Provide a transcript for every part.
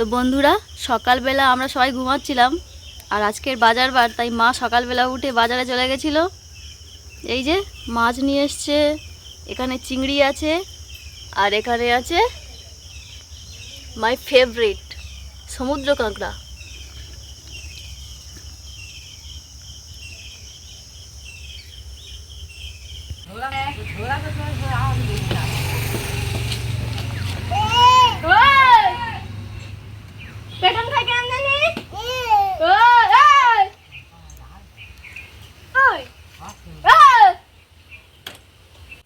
তো বন্ধুরা সকালবেলা আমরা সবাই ঘুমাচ্ছিলাম আর আজকের বাজার বার তাই মা সকালবেলা উঠে বাজারে চলে গেছিল এই যে মাছ নিয়ে এসছে এখানে চিংড়ি আছে আর এখানে আছে মাই ফেভারিট সমুদ্র কাঁকড়া পেটন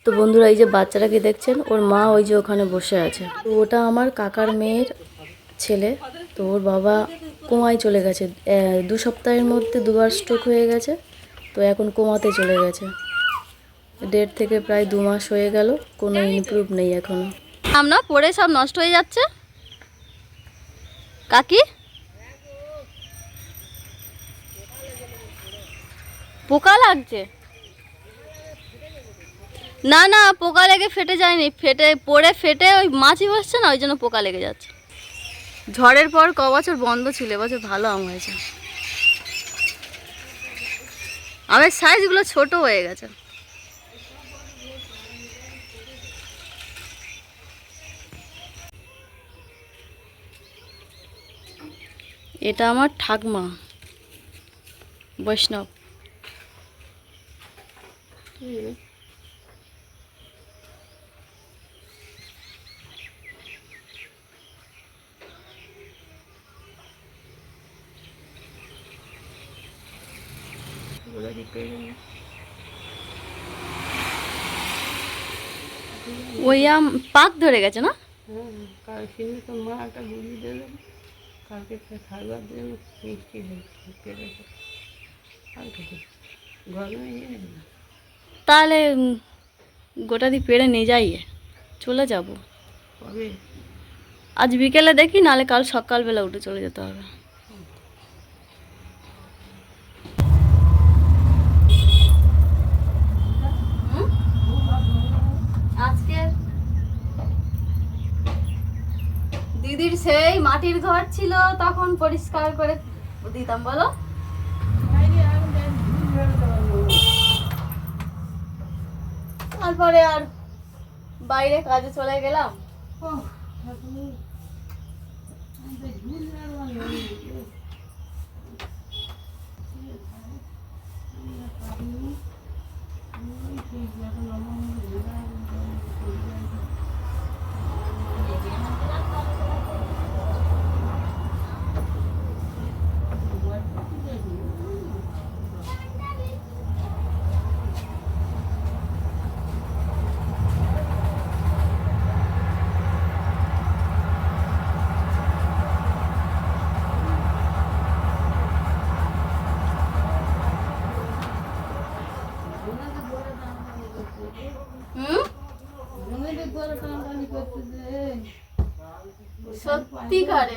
তো বন্ধুরা, এই যে বাচ্চাটাকে দেখছেন? ওর মা ওই যে ওখানে বসে আছে। তো ওটা আমার কাকার মেয়ের ছেলে। তো ওর বাবা কোমায় চলে গেছে। দু সপ্তাহের মধ্যে দুবার স্ট্রোক হয়ে গেছে। তো এখন কোমাতে চলে গেছে। দেড় থেকে প্রায় দু মাস হয়ে গেল। কোনো ইমপ্রুভ নেই এখনও। আমরা পড়ে সব নষ্ট হয়ে যাচ্ছে। কাকি? পোকা লাগছে? না না পোকা লেগে ফেটে যায়নি। ফেটে পড়ে ফেটে ওই মাছি বসছে না ওই জন্য পোকা লেগে যাচ্ছে। ঝড়ের পর ক বছর বন্ধ ছিল? এবছর ভালো আম হয়েছে। আমের সাইজগুলো ছোট হয়ে গেছে। এটা আমার ঠাকমা বৈষ্ণব। ওই আম পাক ধরে গেছে না? কালকে তো মা একটা গুলি দিলেন কালকে খাবার জন্য মিষ্টি কিছু। গরমে তাহলে গোটা দিয়ে পেড়ে নিয়ে যাই। চলে যাব। আজ বিকেলে দেখি নাহলে কাল সকালবেলা উঠে চলে যেতে হবে। আজকে দিদির সেই মাটির ঘর ছিল তখন পরিষ্কার করে দিতাম বলো। তারপরে আর বাইরে কাজে চলে গেলাম।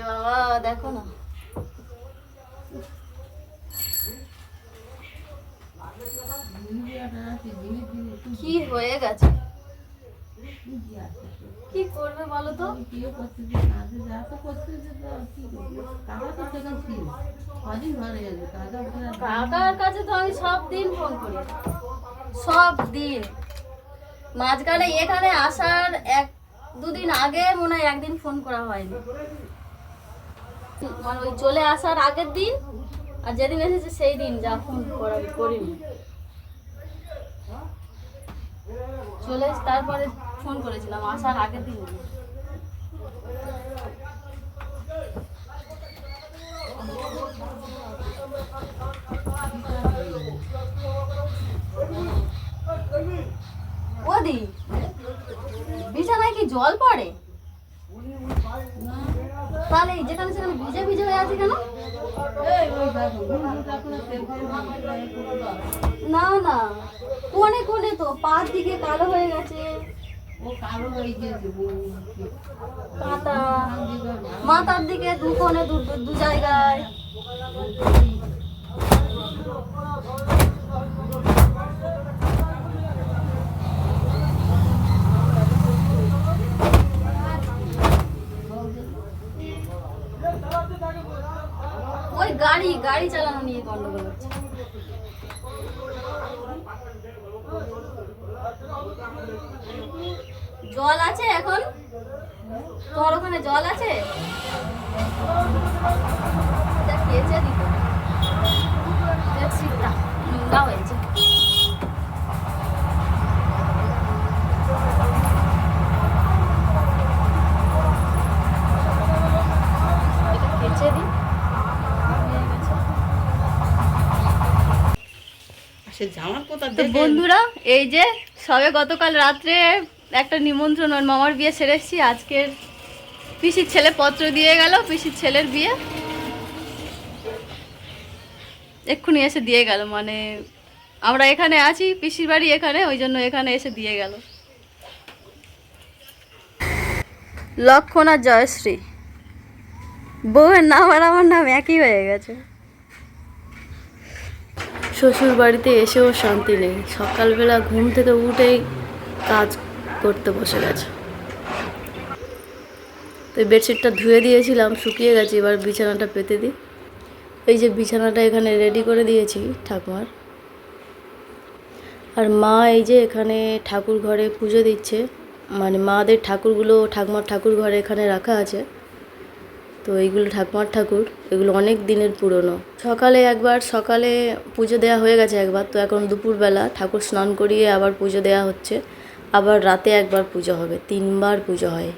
বাবা, দেখো না। কি হয়ে গেছে? কি করবে বলো তো? কাকার কাছে তো আমি সব দিন ফোন করি। সব দিন। মাঝখানে এখানে আসার এক দুদিন আগে মনে হয় একদিন ফোন করা হয়নি। মানে ওই চলে আসার আগের দিন আর যেদিন এসেছে সেই দিন যা ফোন করা করিনি। চলে তারপরে ফোন করেছিলাম আসার আগের দিন। ওদি জল পড়ে? তাহলে যেখানে সেখানে ভিজে ভিজে হয়ে আছে কেন? না না। কোনে কোনে তো, পার দিকে কালো হয়ে গেছে। মাথার দিকে দু কোণে দু জায়গায়। গাড়ি গাড়ি চালানো নিয়ে গন্ডগোল হচ্ছে। জল আছে এখন? তোমার ওখানে জল আছে? খেয়েছে দিত হয়েছে সে জামার কথা তো দেখে বন্ধুরা এই যে সবে গতকাল রাত্রে একটা নিমন্ত্রণ ওর মামার বিয়ে সেরে এসেছি। আজকের পিসির ছেলে পত্র দিয়ে গেল পিসির ছেলের বিয়ে। এক্ষুনি এসে দিয়ে গেল মানে আমরা এখানে আছি পিসির বাড়ি এখানে ওই জন্য এখানে এসে দিয়ে গেল। লক্ষণ আর জয়শ্রী। বউয়ের নাম আর আমার নাম একই হয়ে গেছে। শ্বশুর বাড়িতে এসেও শান্তি নেই। সকালবেলা ঘুম থেকে উঠেই কাজ করতে বসে গেছে। তো বেডশিটটা ধুয়ে দিয়েছিলাম, শুকিয়ে গেছে, এবার বিছানাটা পেতে দিই। এই যে বিছানাটা এখানে রেডি করে দিয়েছি ঠাকুমার। আর মা এই যে এখানে ঠাকুর ঘরে পুজো দিচ্ছে মানে মাদের ঠাকুরগুলো ঠাকুমার ঠাকুর ঘরে এখানে রাখা আছে। তো এইগুলো ঠাকুমার ঠাকুর, এগুলো অনেক দিনের পুরনো। সকালে একবার, সকালে পুজো দেওয়া হয়ে গেছে একবার, তো এখন দুপুরবেলা ঠাকুর স্নান করিয়ে আবার পুজো দেওয়া হচ্ছে। আবার রাতে একবার পুজো হবে, তিনবার পুজো হয়।